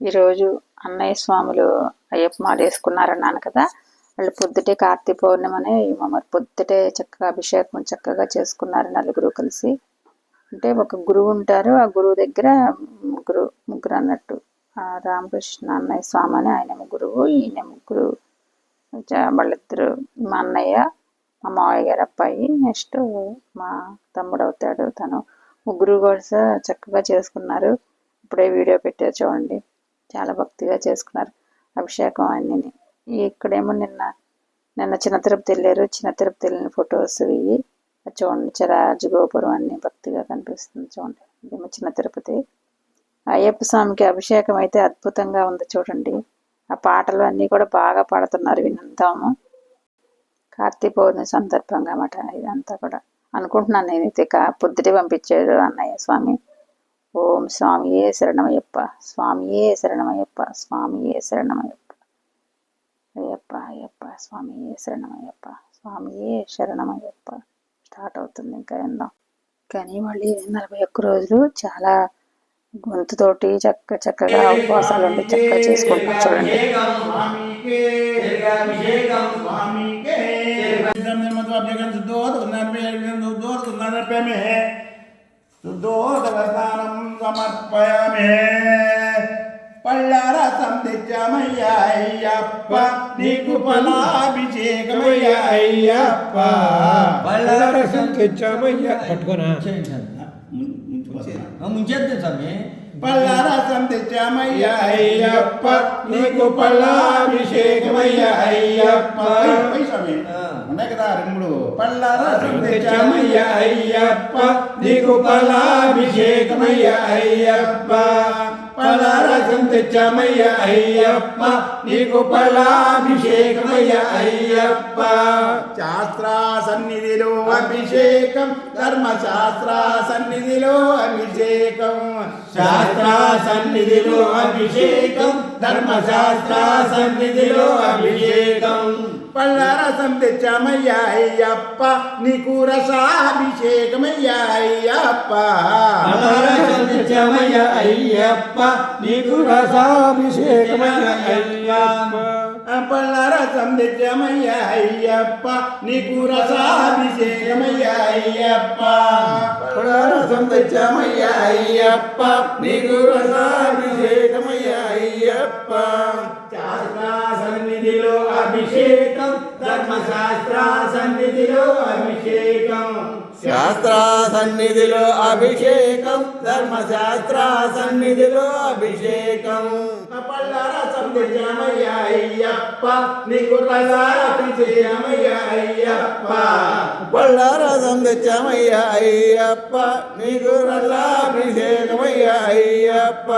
ఈరోజు అన్నయ్య స్వాములు అయ్యప్ప మాల వేసుకున్నారన్నాను కదా. వాళ్ళు పొద్దుటే కార్తీ పౌర్ణమని మరి పొద్దుటే చక్కగా అభిషేకం చక్కగా చేసుకున్నారు నలుగురు కలిసి. అంటే ఒక గురువు ఉంటారు. ఆ గురువు దగ్గర ముగ్గురు ముగ్గురు అన్నట్టు. రామకృష్ణ అన్నయ్య స్వామి అని ఆయన గురువు ఈయన ముగ్గురు వాళ్ళిద్దరు మా అన్నయ్య మా మావయ్య గారు అబ్బాయి నెక్స్ట్ మా తమ్ముడు అవుతాడు తను. ముగ్గురు కూడా చక్కగా చేసుకున్నారు. ఇప్పుడే వీడియో పెట్టారు చూడండి. చాలా భక్తిగా చేసుకున్నారు అభిషేకం అన్నీ ఇక్కడేమో నిన్న నిన్న చిన్న తిరుపతి వెళ్ళారు. చిన్న తిరుపతి వెళ్ళిన ఫొటోస్ ఇవి చూడండి రాజగోపురం అన్ని భక్తిగా కనిపిస్తుంది చూడండి. ఇదేమో చిన్న తిరుపతి. అయ్యప్ప స్వామికి అభిషేకం అయితే అద్భుతంగా ఉంది చూడండి. ఆ పాటలు అన్నీ కూడా బాగా పాడుతున్నారు వినంతాము కార్తీక పౌర్ణమి సందర్భంగా అన్నమాట ఇదంతా కూడా. అనుకుంటున్నాను నేనైతే కా పొద్దుటే పంపించాడు అన్నయ్య స్వామి. ఓం స్వామియే శరణమయ్యప్ప స్వామియే శరణమయ్యప్ప స్వామియే శరణమయ్యప్ప. అయ్యప్ప అయ్యప్ప స్వామియే శరణమయ్యప్ప స్వామియే శరణమయ్యప్ప. స్టార్ట్ అవుతుంది ఇంకా విందాం కానీ మళ్ళీ నలభై ఒక్క రోజులు చాలా గొంతుతోటి చక్క చక్కగా ఉపవాసాలు ఉండి చక్కగా చేసుకుంటున్నారు చూడండి. అభిషేకం సమర్పయామే పళ్ళారసం తెచ్చామయ్యా అయ్యప్ప నీకు ఫలాభిషేకమయ్యా అయ్యప్ప బళ్ళారసం తెచ్చామయ్యా పట్టుకోనా ముంచేద్దు స్వామి పళ్ళారసం తెచ్చామయ్యా అయ్యప్ప నీకు పళ్ళాభిషేకమయ్యా అయ్యప్ప. స్వామి ఉన్నాయి కదా రెండు. మూడు పళ్ళారసం తెచ్చామయ్యా అయ్యప్ప నీకు పళ్ళాభిషేకమయ్యా అయ్యప్ప. పళ్ళారసం తెచ్చామయ్యా అయ్యప్ప నీకు పళ్ళాభిషేకమయ్యా అయ్యప్ప. శాస్త్ర సన్నిధిలో అభిషేకం ధర్మశాస్త్ర సన్నిధిలో అభిషేకం. శాస్త్రాసన్నిధిలో అభిషేకం ధర్మశాస్త్ర సన్నిధిలో అభిషేకం. పళ్ళరసం తెచ్చామయ్యా అయ్యప్ప నీకు రసాభిషేకమయ్యా అయ్యప్ప. బళ్ళారసం తెచ్చామయ్యా అయ్యప్ప నీకు రసాభిషేకమయ్యా అయ్యప్ప. పళ్ళరసం తెచ్చామయ్యా అయ్యప్ప నీకు రసాభిషేకమయ్యా అయ్యప్ప పళ్ళరసం తెచ్చామయ్యా అయ్యప్ప నీకు రసాభిషేకమయ్యా అయ్యప్ప శాస్త్ర సన్నిధిలో అభిషేకం ధర్మశాస్త్ర సన్నిధిలో అభిషేకం. శాస్త్ర సన్నిధిలో అభిషేకం ధర్మశాస్త్ర సన్నిధిలో అభిషేకం. పళ్ళరసం తెచ్చామయ్యా అయ్యప్ప నీకు రసాభిషేకమయ్యా అయ్యప్ప పళ్ళరసం తెచ్చామయ్యా అయ్యప్ప నీకు రసాభిషేకమయ్యా అయ్యప్ప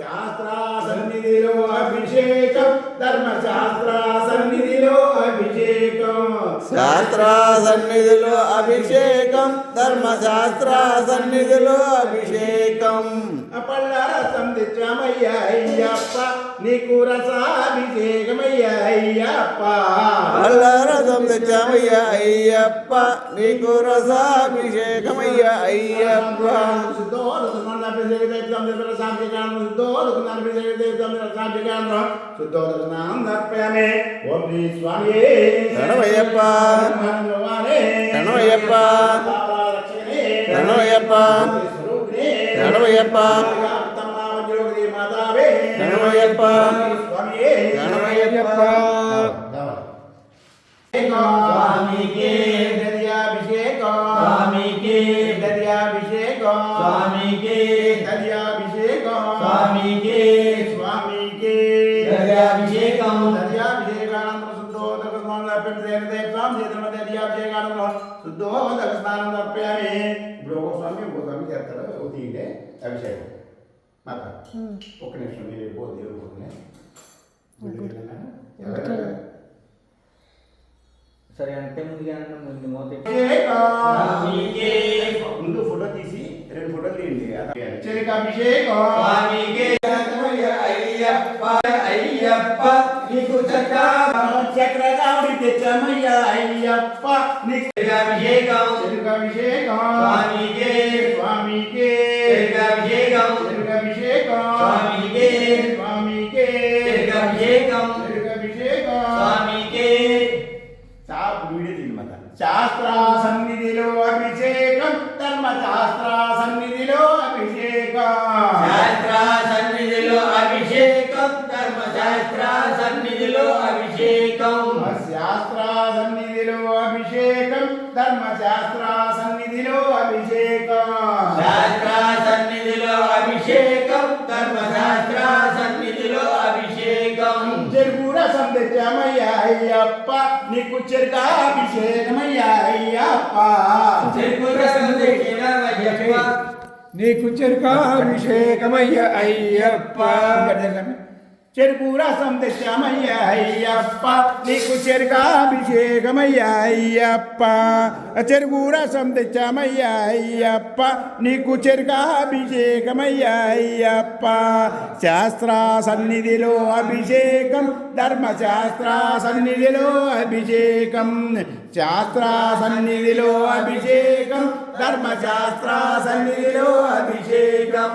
శాస్త్ర సన్నిధిలో అభిషేకం ధర్మశాస్త్ర సన్నిధిలో అభిషేకం. శాస్త్ర సన్నిధిలో అభిషేకం ధర్మశాస్త్ర సన్నిధిలో అభిషేకం. పళ్ళరసం తెచ్చామయ్యా అయ్యప్ప నీకు రసాభిషేకమయ్యా అయ్యప్ప. బళ్ళారసం తెచ్చామయ్యా అయ్యప్ప నీకు రసాభిషేకమయ్యా అయ్యప్ప. శరణమయ్యప్ప శరణమయ్యప్ప శరణమయ్యప్ప శరణమయ్యప్ప శరణమయ్యప్ప శరణమయ్యప్ప స్వామికే దర్యాభిషేకం స్వామికే దర్యాభిషేకం స్వామికే స్వామికే దర్యాభిషేకం దర్యాభిషేకానంద శుద్ధోదక స్నానం తప్పించేది దేవం చేతుల దర్యాభిషేకానంద శుద్ధోదక స్నానం తప్పామి ఇప్పుడు ఒక స్వామి ఇంకో స్వామి చేస్తారు ఒక తీయండి అభిషేకం మాత ఒక్క నిమిషం మీరు పో దేవుడు పోతున్నాయి సరే అంటే ముందుగా ముందు మూత ముందు ఫోటో తీసి రెండు ఫోటోలు తీయండి. నీకు చక్రగాడి తెచ్చమయ్యా అయ్యప్ప నీకు అభిషేకం. చెరుకు అభిషేకం. స్వామికే స్వామికే అభిషేకం. చెరుకు అభిషేకం. స్వామికే ధర్మశాస్త్ర సన్నిధిలో అభిషేకం. శాస్త్ర సన్నిధిలో అభిషేకం. ధర్మశాస్త్ర సన్నిధిలో అభిషేకం. చెరుగుర సందేశమయ్యా అయ్యప్ప నీకు చెరుక అభిషేకమయ్యా అయ్యప్ప చెరుగుర సందేశమయ్యప్ప నీకు చెరుక అభిషేకమయ్య అయ్యప్ప చెరుకు రసం తెచ్చామయ్యా అయ్యప్ప నీకు చెరుకాభిషేకమయ్యా అయ్యప్ప చెరుకు రసం తెచ్చామయ్యా అయ్యప్ప నీకు చెరుకాభిషేకమయ్యా అయ్యప్ప శాస్త్ర సన్నిధిలో అభిషేకం ధర్మశాస్త్ర సన్నిధిలో అభిషేకం. శాస్త్ర సన్నిధిలో అభిషేకం ధర్మశాస్త్ర సన్నిధిలో అభిషేకం.